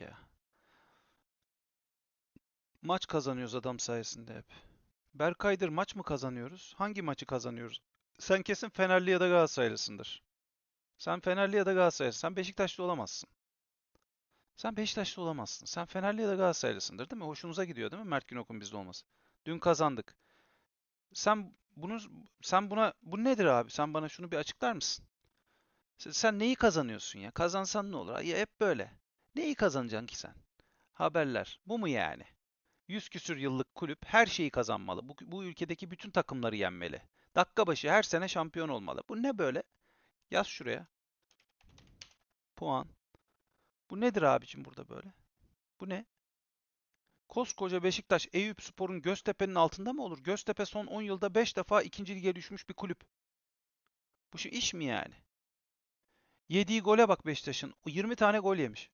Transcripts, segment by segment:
ya. Maç kazanıyoruz adam sayesinde hep. Berkay'dır maç mı kazanıyoruz? Hangi maçı kazanıyoruz? Sen kesin Fenerli ya da Galatasaraylısındır. Sen Fenerli ya da Galatasaraylısın. Sen Beşiktaşlı olamazsın. Sen Beşiktaşlı olamazsın. Sen Fenerli ya da Galatasaraylısındır değil mi? Hoşunuza gidiyor değil mi Mert Günok'un bizde olması? Dün kazandık. Sen bunu sen buna bu nedir abi? Sen bana şunu bir açıklar mısın? Sen, sen neyi kazanıyorsun ya? Kazansan ne olur? Ya hep böyle. Neyi kazanacaksın ki sen? Haberler. Bu mu yani? 100 küsür yıllık kulüp her şeyi kazanmalı. Bu, bu ülkedeki bütün takımları yenmeli. Dakika başı her sene şampiyon olmalı. Bu ne böyle? Yaz şuraya. Puan. Bu nedir abicim burada böyle? Bu ne? Koskoca Beşiktaş Eyüpspor'un Göztepe'nin altında mı olur? Göztepe son 10 yılda 5 defa ikinci lige düşmüş bir kulüp. Bu şu iş mi yani? Yediği gole bak Beşiktaş'ın. O 20 tane gol yemiş.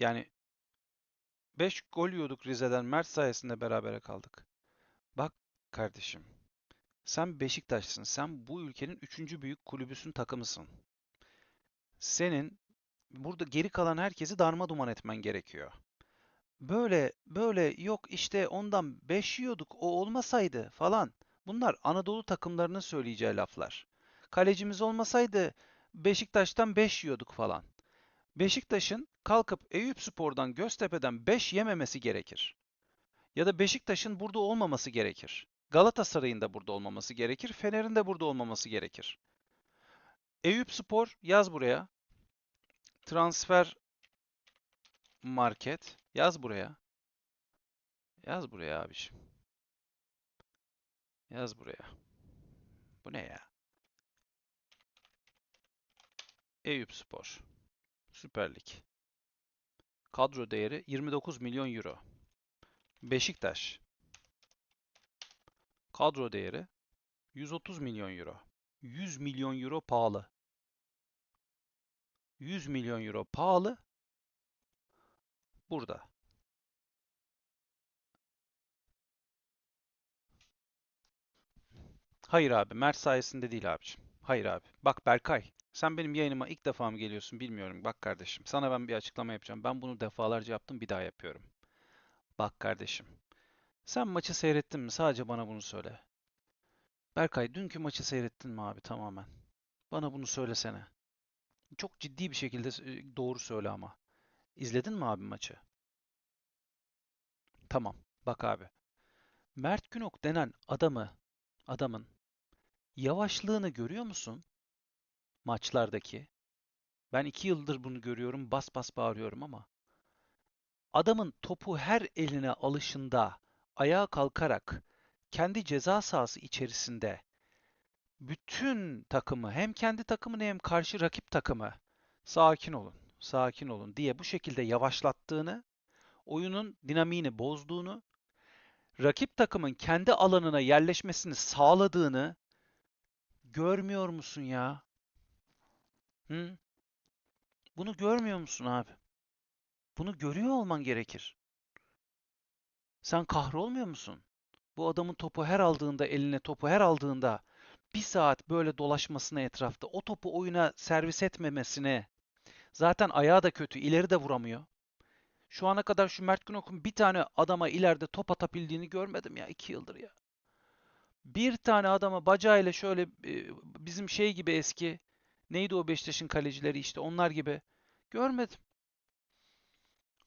Yani 5 gol yiyorduk Rize'den. Mert sayesinde berabere kaldık. Bak kardeşim. Sen Beşiktaş'sın. Sen bu ülkenin üçüncü büyük kulübüsün takımısın. Senin burada geri kalan herkesi darma duman etmen gerekiyor. Böyle böyle yok işte ondan 5 yiyorduk o olmasaydı falan. Bunlar Anadolu takımlarının söyleyeceği laflar. Kalecimiz olmasaydı Beşiktaş'tan 5 yiyorduk falan. Beşiktaş'ın kalkıp Eyüpspor'dan Göztepe'den 5 yememesi gerekir. Ya da Beşiktaş'ın burada olmaması gerekir. Galatasaray'ın da burada olmaması gerekir. Fener'in de burada olmaması gerekir. Eyüpspor yaz buraya. Transfer market yaz buraya. Yaz buraya abiciğim. Yaz buraya. Bu ne ya? Eyüpspor. Süper Lig. Kadro değeri 29 milyon euro. Beşiktaş. Kadro değeri 130 milyon euro. 100 milyon euro pahalı. 100 milyon euro pahalı. Burada. Hayır abi, Mert sayesinde değil abiciğim. Hayır abi. Bak Berkay, sen benim yayınıma ilk defa mı geliyorsun bilmiyorum. Bak kardeşim, sana ben bir açıklama yapacağım. Ben bunu defalarca yaptım, bir daha yapıyorum. Bak kardeşim, sen maçı seyrettin mi? Sadece bana bunu söyle. Berkay, dünkü maçı seyrettin mi abi tamamen? Bana bunu söylesene. Çok ciddi bir şekilde e, doğru söyle ama. İzledin mi abi maçı? Tamam. Bak abi. Mert Günok denen adamı, adamın yavaşlığını görüyor musun? Maçlardaki. Ben iki yıldır bunu görüyorum, bas bas bağırıyorum ama. Adamın topu her eline alışında, ayağa kalkarak, kendi ceza sahası içerisinde bütün takımı, hem kendi takımını hem karşı rakip takımı sakin olun, sakin olun diye bu şekilde yavaşlattığını, oyunun dinamiğini bozduğunu, rakip takımın kendi alanına yerleşmesini sağladığını görmüyor musun ya? Hı? Bunu görmüyor musun abi? Bunu görüyor olman gerekir. Sen kahrolmuyor musun? Bu adamın topu her aldığında, eline topu her aldığında bir saat böyle dolaşmasına etrafta, o topu oyuna servis etmemesine, zaten ayağı da kötü, ileri de vuramıyor. Şu ana kadar şu Mert Günok'un bir tane adama ileride top atabildiğini görmedim ya iki yıldır ya. Bir tane adama bacağıyla şöyle e, bizim şey gibi eski neydi o Beşiktaş'ın kalecileri işte onlar gibi görmedim.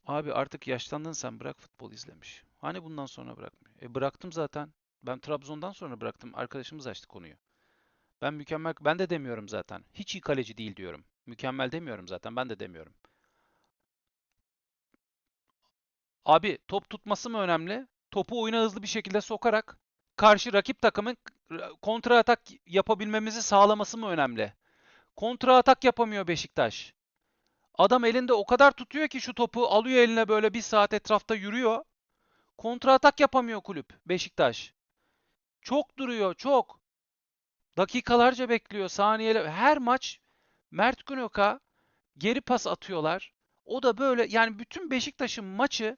Abi artık yaşlandın sen bırak futbol izlemiş. Hani bundan sonra bırakmıyor. E bıraktım zaten. Ben Trabzon'dan sonra bıraktım. Arkadaşımız açtı konuyu. Ben mükemmel ben de demiyorum zaten. Hiç iyi kaleci değil diyorum. Mükemmel demiyorum zaten. Ben de demiyorum. Abi top tutması mı önemli? Topu oyuna hızlı bir şekilde sokarak karşı rakip takımın kontra atak yapabilmemizi sağlaması mı önemli? Kontra atak yapamıyor Beşiktaş. Adam elinde o kadar tutuyor ki şu topu alıyor eline böyle bir saat etrafta yürüyor. Kontra atak yapamıyor kulüp Beşiktaş. Çok duruyor, çok. Dakikalarca bekliyor, saniyeler. Her maç Mert Günok'a geri pas atıyorlar. O da böyle yani bütün Beşiktaş'ın maçı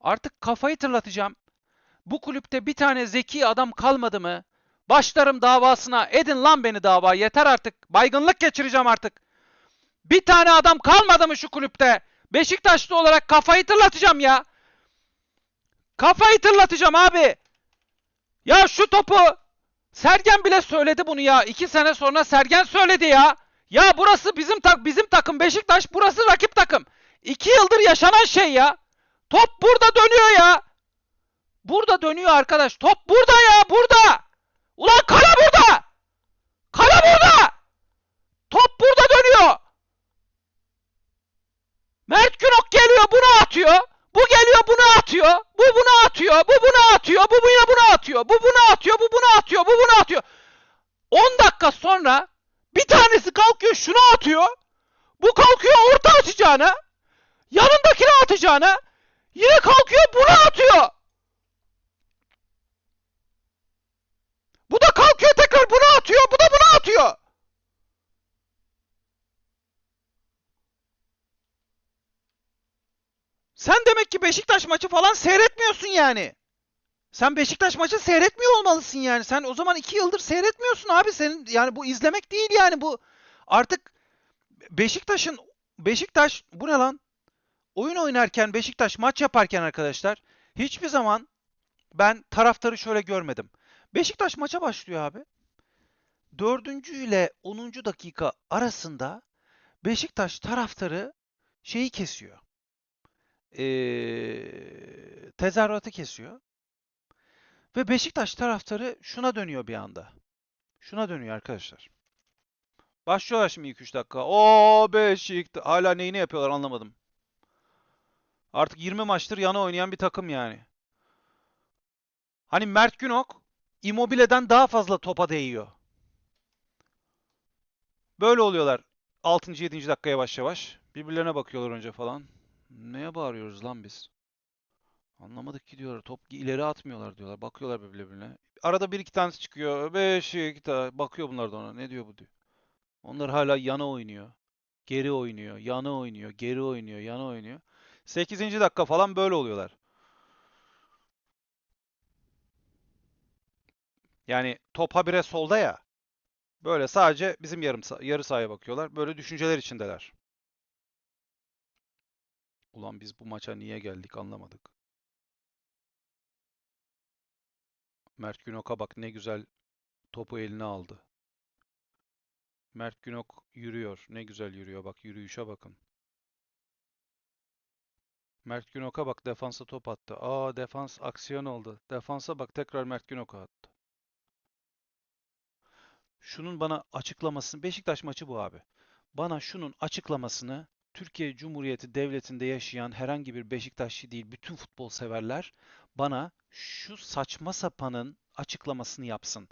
artık kafayı tırlatacağım. Bu kulüpte bir tane zeki adam kalmadı mı? Başlarım davasına. Edin lan beni dava. Yeter artık. Baygınlık geçireceğim artık. Bir tane adam kalmadı mı şu kulüpte? Beşiktaşlı olarak kafayı tırlatacağım ya. Kafayı tırlatacağım abi. Ya şu topu Sergen bile söyledi bunu ya. İki sene sonra Sergen söyledi ya. Ya burası bizim tak bizim takım Beşiktaş, burası rakip takım. İki yıldır yaşanan şey ya. Top burada dönüyor ya. Burada dönüyor arkadaş. Top burada ya, burada. Ulan kale burada. Kale burada. Top burada dönüyor. Mert Günok geliyor bunu atıyor. Bu geliyor bunu atıyor. Bu bunu atıyor. Bu bunu atıyor. Bu yine bunu atıyor. Bu bunu atıyor. Bu bunu atıyor. Bu bunu atıyor. 10 dakika sonra bir tanesi kalkıyor şunu atıyor. Bu kalkıyor orta atacağına. Yanındakini atacağına. Yine kalkıyor bunu atıyor. Bu da kalkıyor tekrar bunu atıyor. Bu da bunu atıyor. Sen demek ki Beşiktaş maçı falan seyretmiyorsun yani. Sen Beşiktaş maçı seyretmiyor olmalısın yani. Sen o zaman iki yıldır seyretmiyorsun abi. Senin yani bu izlemek değil yani bu. Artık Beşiktaş'ın Beşiktaş bu ne lan? Oyun oynarken Beşiktaş maç yaparken arkadaşlar hiçbir zaman ben taraftarı şöyle görmedim. Beşiktaş maça başlıyor abi. Dördüncü ile 10. dakika arasında Beşiktaş taraftarı şeyi kesiyor. Ee, tezahüratı kesiyor. Ve Beşiktaş taraftarı şuna dönüyor bir anda. Şuna dönüyor arkadaşlar. Başlıyorlar şimdi 2-3 dakika. O Beşiktaş. Hala neyini yapıyorlar anlamadım. Artık 20 maçtır yana oynayan bir takım yani. Hani Mert Günok Immobile'den daha fazla topa değiyor. Böyle oluyorlar. 6. 7. dakika yavaş yavaş. Birbirlerine bakıyorlar önce falan. Neye bağırıyoruz lan biz? Anlamadık ki diyorlar. Top ileri atmıyorlar diyorlar. Bakıyorlar birbirlerine. Arada bir iki tanesi çıkıyor. Beşiktaş. Bakıyor bunlar da ona. Ne diyor bu diyor. Onlar hala yana oynuyor. Geri oynuyor. Yana oynuyor. Geri oynuyor. Yana oynuyor. 8. dakika falan böyle oluyorlar. Yani top habire solda ya. Böyle sadece bizim yarım yarı sahaya bakıyorlar. Böyle düşünceler içindeler. Ulan biz bu maça niye geldik anlamadık. Mert Günok'a bak ne güzel topu eline aldı. Mert Günok yürüyor. Ne güzel yürüyor. Bak yürüyüşe bakın. Mert Günok'a bak defansa top attı. Aa defans aksiyon oldu. Defansa bak tekrar Mert Günok'a attı. Şunun bana açıklamasını Beşiktaş maçı bu abi. Bana şunun açıklamasını Türkiye Cumhuriyeti Devleti'nde yaşayan herhangi bir Beşiktaşlı değil bütün futbol severler bana şu saçma sapanın açıklamasını yapsın.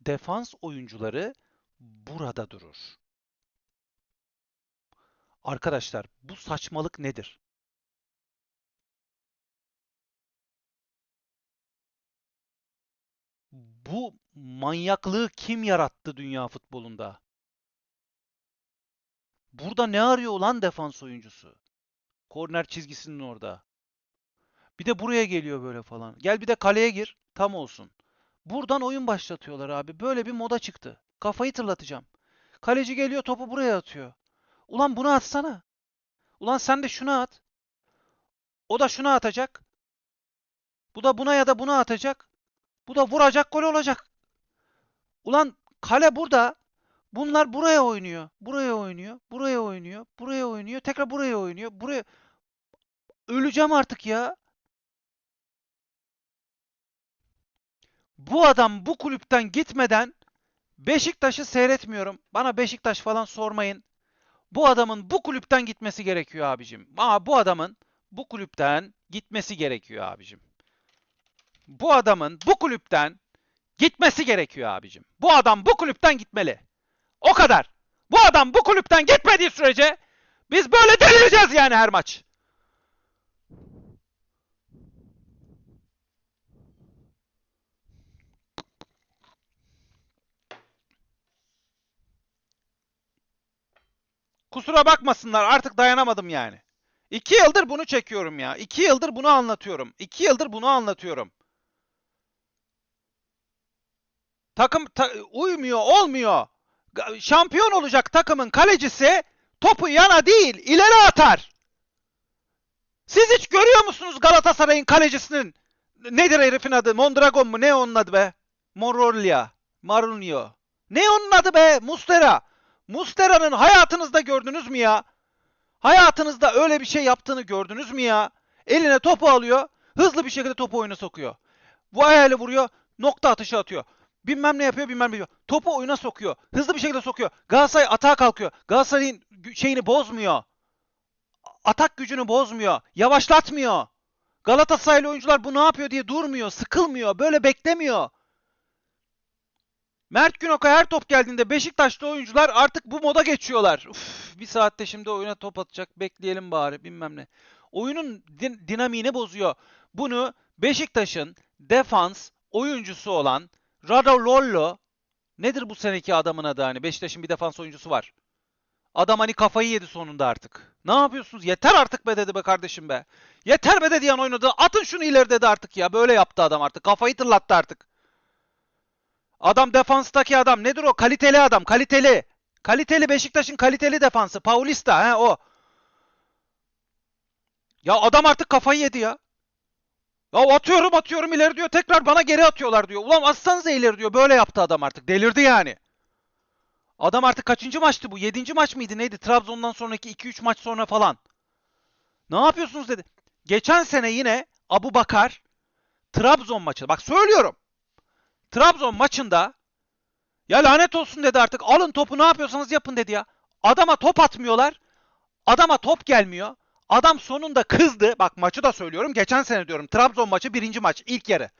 Defans oyuncuları burada durur. Arkadaşlar bu saçmalık nedir? Bu manyaklığı kim yarattı dünya futbolunda? Burada ne arıyor lan defans oyuncusu? Korner çizgisinin orada. Bir de buraya geliyor böyle falan. Gel bir de kaleye gir. Tam olsun. Buradan oyun başlatıyorlar abi. Böyle bir moda çıktı. Kafayı tırlatacağım. Kaleci geliyor topu buraya atıyor. Ulan bunu atsana. Ulan sen de şuna at. O da şuna atacak. Bu da buna ya da buna atacak. Bu da vuracak gol olacak. Ulan kale burada. Bunlar buraya oynuyor. Buraya oynuyor. Buraya oynuyor. Buraya oynuyor. Tekrar buraya oynuyor. Buraya öleceğim artık ya. Bu adam bu kulüpten gitmeden Beşiktaş'ı seyretmiyorum. Bana Beşiktaş falan sormayın. Bu adamın bu kulüpten gitmesi gerekiyor abicim. Aa, bu adamın bu kulüpten gitmesi gerekiyor abicim. Bu adamın bu kulüpten gitmesi gerekiyor abicim. Bu adam bu kulüpten gitmeli. O kadar. Bu adam bu kulüpten gitmediği sürece biz böyle delireceğiz yani her maç. Kusura bakmasınlar artık dayanamadım yani. İki yıldır bunu çekiyorum ya. İki yıldır bunu anlatıyorum. İki yıldır bunu anlatıyorum. Takım ta- uymuyor, olmuyor. Şampiyon olacak takımın kalecisi topu yana değil, ileri atar. Siz hiç görüyor musunuz Galatasaray'ın kalecisinin nedir herifin adı? Mondragon mu? Ne onun adı be? Morollia. Marunio. Ne onun adı be? Mustera. Mustera'nın hayatınızda gördünüz mü ya? Hayatınızda öyle bir şey yaptığını gördünüz mü ya? Eline topu alıyor, hızlı bir şekilde topu oyuna sokuyor. Bu ayağıyla vuruyor, nokta atışı atıyor. Bilmem ne yapıyor, bilmem ne yapıyor. Topu oyuna sokuyor. Hızlı bir şekilde sokuyor. Galatasaray atağa kalkıyor. Galatasaray'ın şeyini bozmuyor. Atak gücünü bozmuyor. Yavaşlatmıyor. Galatasaraylı oyuncular bu ne yapıyor diye durmuyor, sıkılmıyor, böyle beklemiyor. Mert Günok'a her top geldiğinde Beşiktaşlı oyuncular artık bu moda geçiyorlar. Uf, bir saatte şimdi oyuna top atacak, bekleyelim bari bilmem ne. Oyunun din- dinamiğini bozuyor. Bunu Beşiktaş'ın defans oyuncusu olan Radolollo nedir bu seneki adamın adı hani? Beşiktaş'ın bir defans oyuncusu var. Adam hani kafayı yedi sonunda artık. Ne yapıyorsunuz? Yeter artık be dedi be kardeşim be. Yeter be dedi yan oynadı. Atın şunu ileri dedi artık ya. Böyle yaptı adam artık. Kafayı tırlattı artık. Adam defanstaki adam. Nedir o? Kaliteli adam. Kaliteli. Kaliteli Beşiktaş'ın kaliteli defansı. Paulista. He o. Ya adam artık kafayı yedi ya. Ya atıyorum atıyorum ileri diyor. Tekrar bana geri atıyorlar diyor. Ulan atsanıza ileri diyor. Böyle yaptı adam artık. Delirdi yani. Adam artık kaçıncı maçtı bu? Yedinci maç mıydı neydi? Trabzon'dan sonraki 2-3 maç sonra falan. Ne yapıyorsunuz dedi. Geçen sene yine Abu Bakar Trabzon maçı. Bak söylüyorum. Trabzon maçında ya lanet olsun dedi artık. Alın topu ne yapıyorsanız yapın dedi ya. Adama top atmıyorlar. Adama top gelmiyor. Adam sonunda kızdı. Bak maçı da söylüyorum. Geçen sene diyorum. Trabzon maçı birinci maç. ilk yarı.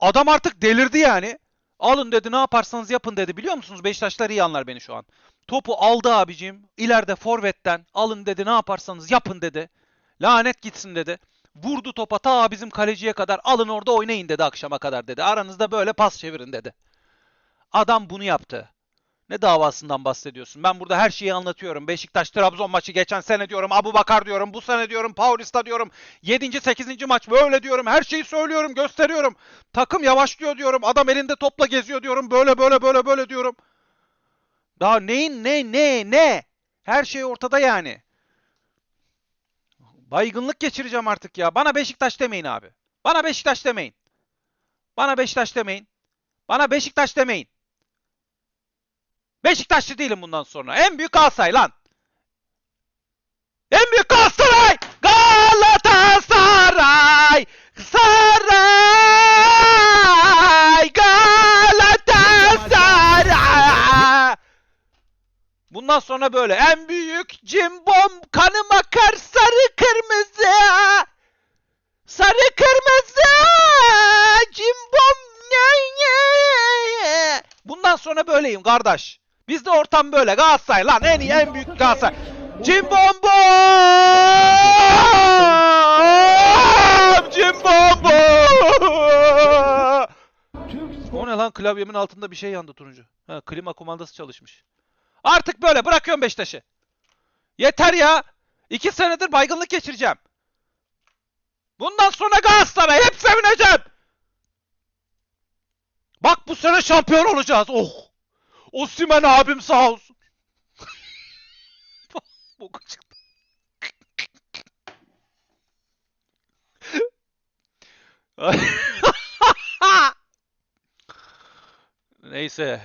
Adam artık delirdi yani. Alın dedi ne yaparsanız yapın dedi. Biliyor musunuz Beşiktaşlar iyi anlar beni şu an. Topu aldı abicim. İleride forvetten. Alın dedi ne yaparsanız yapın dedi. Lanet gitsin dedi. Vurdu topa ta bizim kaleciye kadar. Alın orada oynayın dedi akşama kadar dedi. Aranızda böyle pas çevirin dedi. Adam bunu yaptı. Ne davasından bahsediyorsun? Ben burada her şeyi anlatıyorum. Beşiktaş Trabzon maçı geçen sene diyorum. Abu Bakar diyorum. Bu sene diyorum. Paulista diyorum. 7. 8. maç böyle diyorum. Her şeyi söylüyorum, gösteriyorum. Takım yavaşlıyor diyorum. Adam elinde topla geziyor diyorum. Böyle böyle böyle böyle diyorum. Daha neyin ne ne ne? Her şey ortada yani. Baygınlık geçireceğim artık ya. Bana Beşiktaş demeyin abi. Bana Beşiktaş demeyin. Bana Beşiktaş demeyin. Bana Beşiktaş demeyin. Beşiktaşlı değilim bundan sonra. En büyük Galatasaray lan. En büyük Galatasaray! Galatasaray! Saray! Galatasaray! Bundan sonra böyle en büyük cimbom kanım akar sarı kırmızı. Sarı kırmızı cimbom. Bundan sonra böyleyim kardeş. Bizde ortam böyle. Galatasaray lan en iyi en büyük Galatasaray. Cimbom bom! Cimbom bom! O ne lan klavyemin altında bir şey yandı turuncu. Ha, klima kumandası çalışmış. Artık böyle bırakıyorum Beşiktaş'ı. Yeter ya. İki senedir baygınlık geçireceğim. Bundan sonra Galatasaray hep sevineceğim. Bak bu sene şampiyon olacağız. Oh. Osimhen abim sağ olsun. Boku çıktı. Neyse.